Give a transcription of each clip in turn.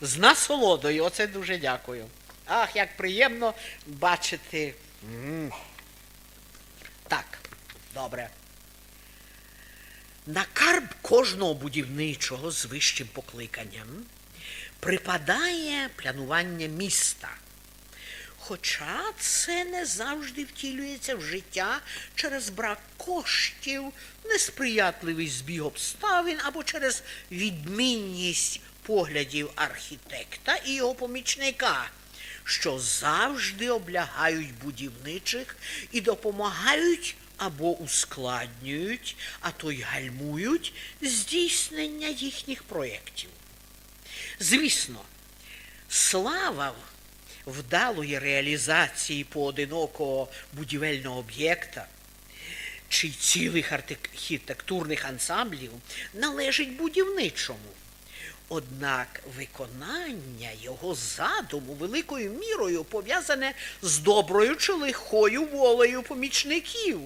З насолодою, оце дуже дякую. Ах, як приємно бачити. М. Так, добре. На карб кожного будівничого з вищим покликанням припадає планування міста. Хоча це не завжди втілюється в життя через брак коштів, несприятливий збіг обставин або через відмінність поглядів архітекта і його помічника, що завжди облягають будівничих і допомагають або ускладнюють, а то й гальмують здійснення їхніх проєктів. Звісно, слава вдалої реалізації поодинокого будівельного об'єкта чи цілих архітектурних ансамблів належить будівничому. Однак виконання його задуму великою мірою пов'язане з доброю чи лихою волею помічників.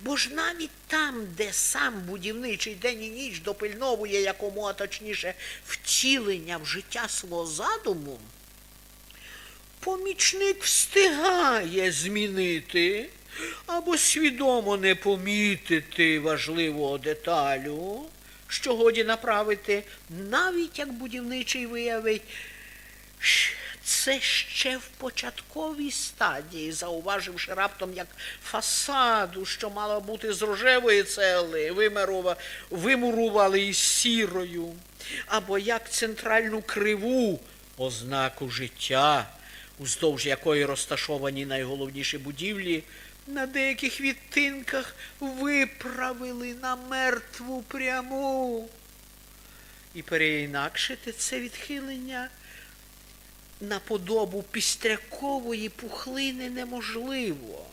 Бо ж навіть там, де сам будівничий день і ніч допильновує якомога точніше втілення в життя свого задуму, помічник встигає змінити або свідомо не помітити важливого деталю, що годі направити, навіть як будівничий виявить, це ще в початковій стадії, зауваживши раптом як фасаду, що мала бути з рожевої цели, вимурували із сірою, або як центральну криву ознаку життя, уздовж якої розташовані найголовніші будівлі, на деяких відтинках виправили на мертву пряму. І переінакшити це відхилення на подобу пістрякової пухлини неможливо,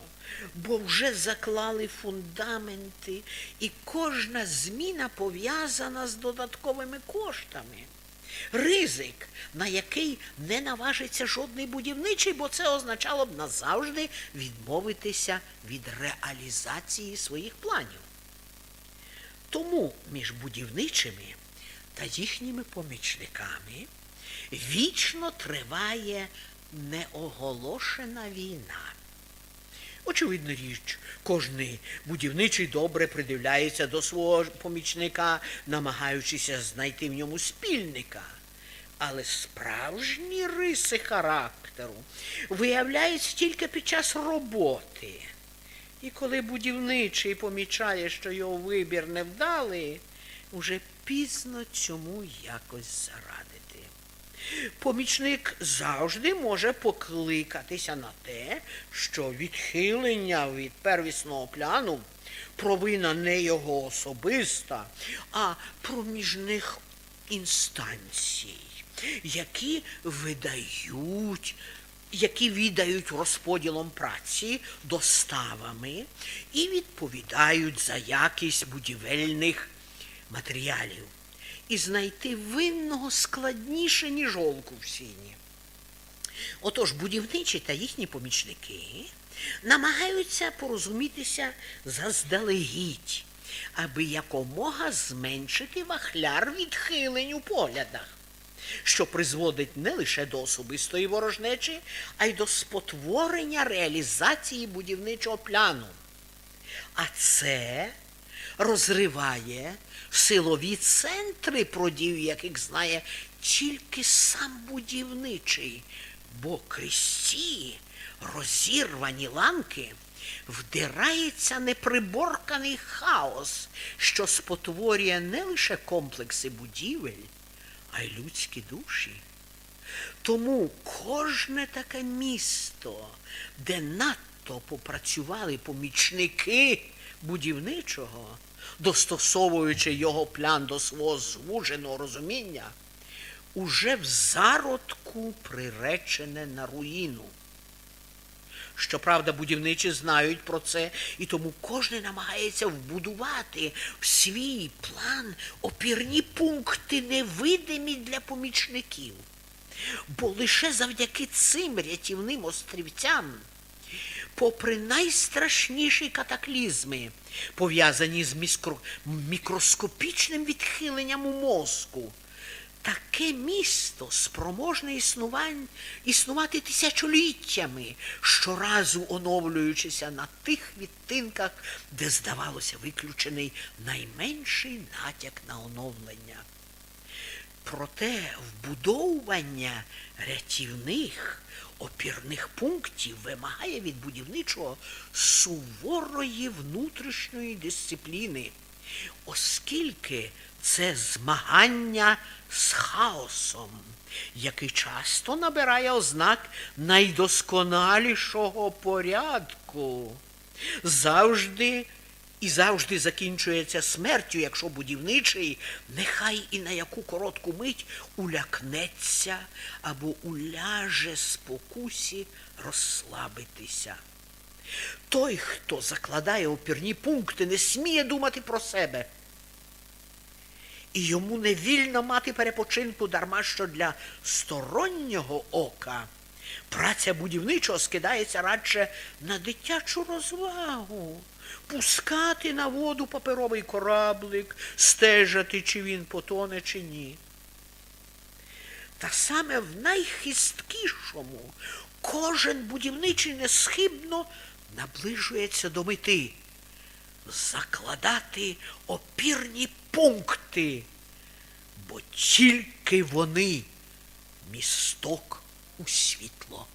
бо вже заклали фундаменти, і кожна зміна пов'язана з додатковими коштами. Ризик, на який не наважиться жодний будівничий, бо це означало б назавжди відмовитися від реалізації своїх планів. Тому між будівничими та їхніми помічниками вічно триває неоголошена війна. Очевидна річ, кожний будівничий добре придивляється до свого помічника, намагаючися знайти в ньому спільника. Але справжні риси характеру виявляються тільки під час роботи. І коли будівничий помічає, що його вибір невдалий, уже пізно цьому якось зарадити. Помічник завжди може покликатися на те, що відхилення від первісного пляну провина не його особиста, а проміжних інстанцій, які видають, які віддають розподілом праці, доставами і відповідають за якість будівельних матеріалів. І знайти винного складніше, ніж голку в сіні. Отож, будівничі та їхні помічники намагаються порозумітися заздалегідь, аби якомога зменшити вахляр відхилень у поглядах, що призводить не лише до особистої ворожнечі, а й до спотворення реалізації будівничого пляну. А це розриває силові центри, про дію яких знає тільки сам будівничий, бо крізь ці розірвані ланки вдирається неприборканий хаос, що спотворює не лише комплекси будівель, а й людські душі. Тому кожне таке місто, де надто попрацювали помічники будівничого, достосовуючи його план до свого звуженого розуміння, уже в зародку приречене на руїну. Щоправда, будівничі знають про це, і тому кожен намагається вбудувати в свій план опірні пункти, невидимі для помічників. Бо лише завдяки цим рятівним острівцям, попри найстрашніші катаклізми, пов'язані з мікроскопічним відхиленням у мозку, Таке місто спроможне існувати тисячоліттями, щоразу оновлюючися на тих відтинках, де, здавалося, виключений найменший натяк на оновлення. Проте вбудовування рятівних опірних пунктів вимагає від будівничого суворої внутрішньої дисципліни, оскільки це змагання з хаосом, який часто набирає ознак найдосконалішого порядку. Завжди і завжди закінчується смертю, якщо будівничий нехай і на яку коротку мить улякнеться або уляже спокусі розслабитися. Той, хто закладає опірні пункти, не сміє думати про себе. І йому не вільно мати перепочинку дарма що для стороннього ока. Праця будівничого скидається радше на дитячу розвагу, пускати на воду паперовий кораблик, стежати, чи він потоне, чи ні. Та саме в найхисткішому кожен будівничий несхибно наближується до мети закладати опірні пункти, бо тільки вони місток у світло.